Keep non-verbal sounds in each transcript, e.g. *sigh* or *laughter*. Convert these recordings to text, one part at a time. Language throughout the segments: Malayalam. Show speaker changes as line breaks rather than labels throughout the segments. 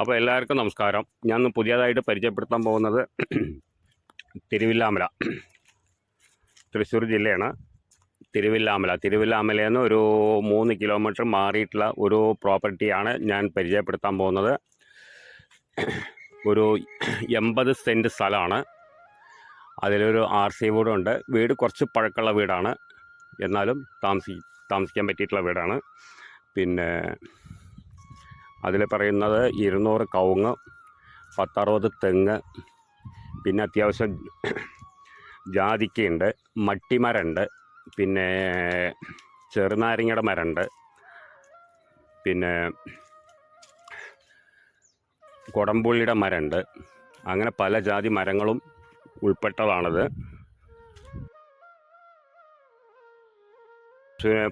അപ്പോൾ എല്ലാവർക്കും നമസ്കാരം. ഞാൻ പുതിയതായിട്ട് പരിചയപ്പെടുത്താൻ പോകുന്നത് *clears throat* തിരുവില്ലാമല. തൃശ്ശൂർ ജില്ലയാണ്. തിരുവില്ലാമല. തിരുവില്ലാമലയിൽ നിന്ന് ഒരു മൂന്ന് കിലോമീറ്റർ മാറിയിട്ടുള്ള ഒരു പ്രോപ്പർട്ടിയാണ് ഞാൻ പരിചയപ്പെടുത്താൻ പോകുന്നത്. ഒരു എൺപത് സെന്റ് സ്ഥലമാണ്. അതിലൊരു ആർ സി വീടുണ്ട് വീട് കുറച്ച് പഴക്കമുള്ള വീടാണ്. എന്നാലും താമസി താമസിക്കാൻ പറ്റിയിട്ടുള്ള വീടാണ്. പിന്നെ അതിൽ പറയുന്നത് ഇരുന്നൂറ് കവുങ്ങ് പത്തറുപത് തെങ്ങ് പിന്നെ അത്യാവശ്യം ജാതിക്കയുണ്ട് മട്ടിമരമുണ്ട് പിന്നെ ചെറുനാരങ്ങയുടെ മരമുണ്ട് പിന്നെ കൊടംപുള്ളിയുടെ മരമുണ്ട് അങ്ങനെ പല ജാതി മരങ്ങളും ഉൾപ്പെട്ടതാണത്.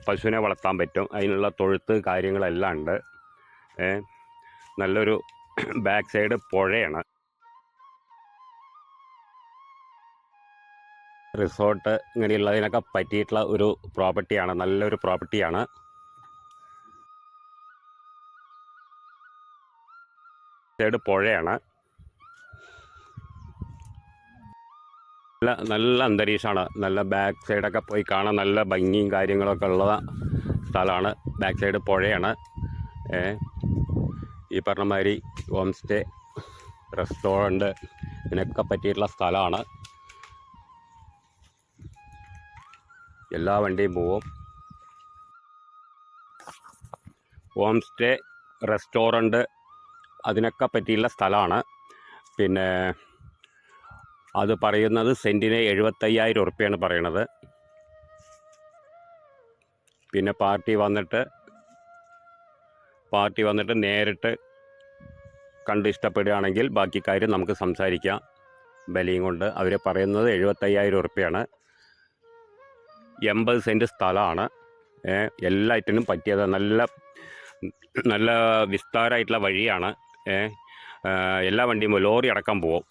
പശുവിനെ വളർത്താൻ പറ്റും. അതിനുള്ള തൊഴുത്ത് കാര്യങ്ങളെല്ലാം ഉണ്ട്. നല്ലൊരു ബാക്ക് സൈഡ് പുഴയാണ്. റിസോർട്ട് ഇങ്ങനെയുള്ളതിനൊക്കെ പറ്റിയിട്ടുള്ള ഒരു പ്രോപ്പർട്ടിയാണ് നല്ലൊരു പ്രോപ്പർട്ടിയാണ്. സൈഡ് പുഴയാണ്. നല്ല നല്ല അന്തരീക്ഷമാണ്. നല്ല ബാക്ക് സൈഡൊക്കെ പോയി കാണാൻ നല്ല ഭംഗിയും കാര്യങ്ങളൊക്കെ ഉള്ള സ്ഥലമാണ്. ബാക്ക് സൈഡ് പുഴയാണ്. ഏ ഈ പറഞ്ഞ മാതിരി ഹോം സ്റ്റേ റെസ്റ്റോറന്റ് ഇതിനൊക്കെ പറ്റിയിട്ടുള്ള സ്ഥലമാണ്. എല്ലാ വണ്ടിയും പോവും. ഹോം സ്റ്റേ റെസ്റ്റോറന്റ് അതിനൊക്കെ പറ്റിയുള്ള സ്ഥലമാണ്. പിന്നെ അത് പറയുന്നത് സെന്റിന് എഴുപത്തയ്യായിരം ഉറുപ്പ്യാണ് പറയണത്. പിന്നെ പാർട്ടി വന്നിട്ട് പാർട്ടി വന്നിട്ട് നേരിട്ട് കണ്ട് ഇഷ്ടപ്പെടുകയാണെങ്കിൽ ബാക്കി കാര്യം നമുക്ക് സംസാരിക്കാം. ബലിയും കൊണ്ട് അവർ പറയുന്നത് എഴുപത്തയ്യായിരം ഉറുപ്പ്യാണ്. എൺപത് സെന്റ് സ്ഥലമാണ്. എല്ലാറ്റിനും പറ്റിയത് നല്ല നല്ല വിസ്താരമായിട്ടുള്ള വഴിയാണ്. എല്ലാ വണ്ടിയും ലോറി അടക്കം പോവും.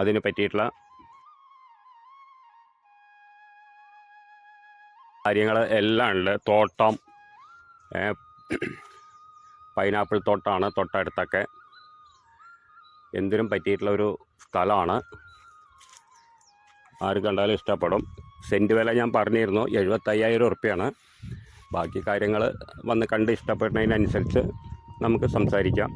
അതിന് പറ്റിയിട്ടുള്ള കാര്യങ്ങൾ എല്ലാം ഉണ്ട്. തോട്ടം പൈനാപ്പിൾ തോട്ടമാണ് തൊട്ടടുത്തൊക്കെ. എന്തിനും പറ്റിയിട്ടുള്ള ഒരു സ്ഥലമാണ്. ആരും കണ്ടാലും ഇഷ്ടപ്പെടും. സെന്റ് വില ഞാൻ പറഞ്ഞിരുന്നു എഴുപത്തയ്യായിരം ഉറുപ്പ്യാണ്. ബാക്കി കാര്യങ്ങൾ വന്ന് കണ്ട് ഇഷ്ടപ്പെടുന്നതിനനുസരിച്ച് നമുക്ക് സംസാരിക്കാം.